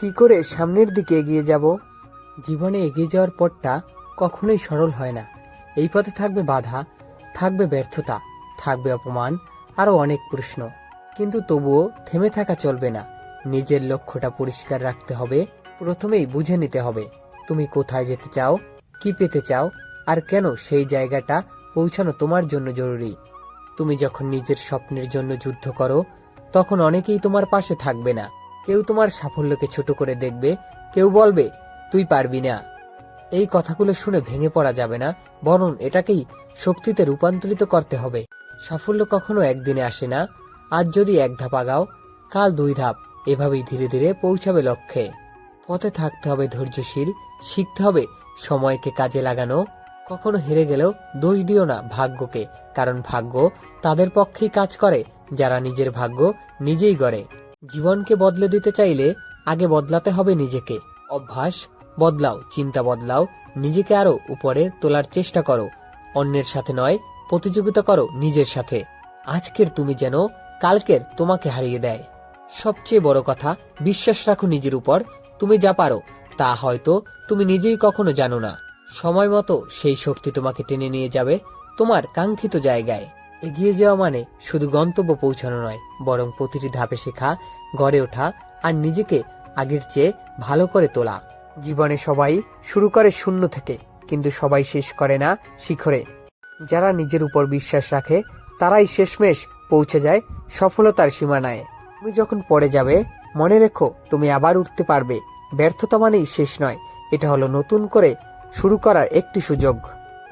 কি করে সামনের দিকে এগিয়ে যাব? জীবনে এগিয়ে যাওয়ার পথটা কখনোই সরল হয় না। এই পথে থাকবে বাধা, থাকবে ব্যর্থতা, থাকবে অপমান, আরও অনেক প্রশ্ন। কিন্তু তবুও থেমে থাকা চলবে না। নিজের লক্ষ্যটা পরিষ্কার রাখতে হবে। প্রথমেই বুঝে নিতে হবে, তুমি কোথায় যেতে চাও, কি পেতে চাও, আর কেন সেই জায়গাটা পৌঁছানো তোমার জন্য জরুরি। তুমি যখন নিজের স্বপ্নের জন্য যুদ্ধ করো, তখন অনেকেই তোমার পাশে থাকবে না। কেউ তোমার সাফল্যকে ছোট করে দেখবে, কেউ বলবে, তুই পারবি না। এই কথাগুলো শুনে ভেঙে পড়া যাবে না, বরং এটাকেই শক্তিতে রূপান্তরিত করতে হবে। সাফল্য কখনো একদিনে আসে না। আজ যদি এক ধাপ আগাও, কাল দুই ধাপ। এভাবেই ধীরে ধীরে পৌঁছাবে লক্ষ্যে। পথে থাকতে হবে ধৈর্যশীল, শিখতে হবে সময়কে কাজে লাগানো। কখনো হেরে গেলেও দোষ দিও না ভাগ্যকে, কারণ ভাগ্য তাদের পক্ষেই কাজ করে, যারা নিজের ভাগ্য নিজেই গড়ে। জীবনকে বদলে দিতে চাইলে আগে বদলাতে হবে নিজেকে। অভ্যাস, বদলাও, চিন্তা বদলাও, নিজেকে আরও উপরে তোলার চেষ্টা করো। অন্যের সাথে নয়, প্রতিযোগিতা করো নিজের সাথে। আজকের তুমি যেন কালকের তোমাকে হারিয়ে দেয়। সবচেয়ে বড় কথা, বিশ্বাস রাখো নিজের উপর, তুমি যা পারো, তা হয়তো তুমি নিজেই কখনো জানো না। সময় মতো সেই শক্তি তোমাকে টেনে নিয়ে যাবে, তোমার কাঙ্ক্ষিত জায়গায়। এগিয়ে যাওয়া মানে শুধু গন্তব্য পৌঁছানো নয়, বরং প্রতিটি ধাপে শেখা, গড়ে ওঠা আর নিজেকে আগের চেয়ে ভালো করে তোলা। জীবনে সবাই শুরু করে শূন্য থেকে, কিন্তু সবাই শেষ করে না শিখরে। যারা নিজের উপর বিশ্বাস রাখে, তারাই শেষমেশ পৌঁছে যায় সফলতার সীমানায়। তুমি যখন পড়ে যাবে, মনে রেখো, তুমি আবার উঠতে পারবে। ব্যর্থতা মানেই শেষ নয়, এটা হলো নতুন করে শুরু করার একটি সুযোগ।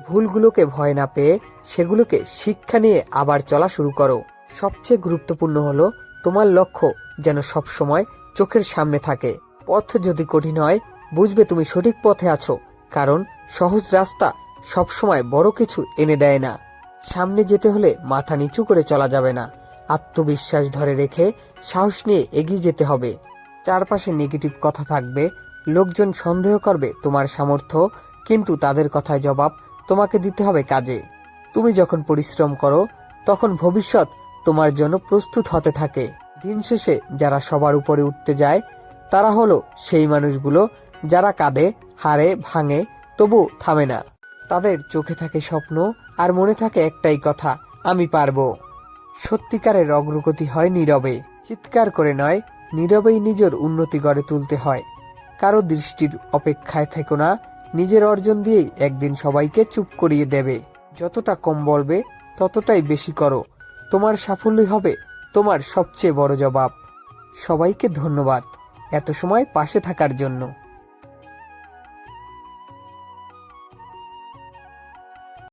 ভুলগুলোকে ভয় না পেয়ে সেগুলোকে শিক্ষা নিয়ে আবার চলা শুরু করো। সবচেয়ে গুরুত্বপূর্ণ হলো তোমার লক্ষ্য যেন সবসময় চোখের সামনে থাকে। পথ যদি কঠিন হয়, বুঝবে তুমি সঠিক পথে আছো, কারণ সহজ রাস্তা সবসময় বড় কিছু এনে দেয় না। সামনে যেতে হলে মাথা নিচু করে চলা যাবে না। আত্মবিশ্বাস ধরে রেখে সাহস নিয়ে এগিয়ে যেতে হবে। চারপাশে নেগেটিভ কথা থাকবে, লোকজন সন্দেহ করবে তোমার সামর্থ্য, কিন্তু তাদের কথায় জবাব তোমাকে দিতে হবে কাজে। তুমি যখন পরিশ্রম করো, তখন ভবিষ্যৎ তোমার জন্য প্রস্তুত হতে থাকে। দিন শেষে যারা সবার উপরে উঠতে যায়, তারা হলো সেই মানুষগুলো যারা কাঁদে, হারে, ভাঙে, তবু থামে না। তাদের চোখে থাকে স্বপ্ন আর মনে থাকে একটাই কথা, আমি পারব। সত্যিকারের অগ্রগতি হয় নীরবে। চিৎকার করে নয়, নীরবেই নিজের উন্নতি গড়ে তুলতে হয়। কারও দৃষ্টির অপেক্ষায় থেকো না নিজের অর্জন দিয়েই একদিন সবাইকে চুপ করিয়ে দেবে। যতটা কম বলবে, ততটাই বেশি করো। তোমার সাফল্য হবে তোমার সবচেয়ে বড় জবাব। সবাইকে ধন্যবাদ। এত সময় পাশে থাকার জন্য।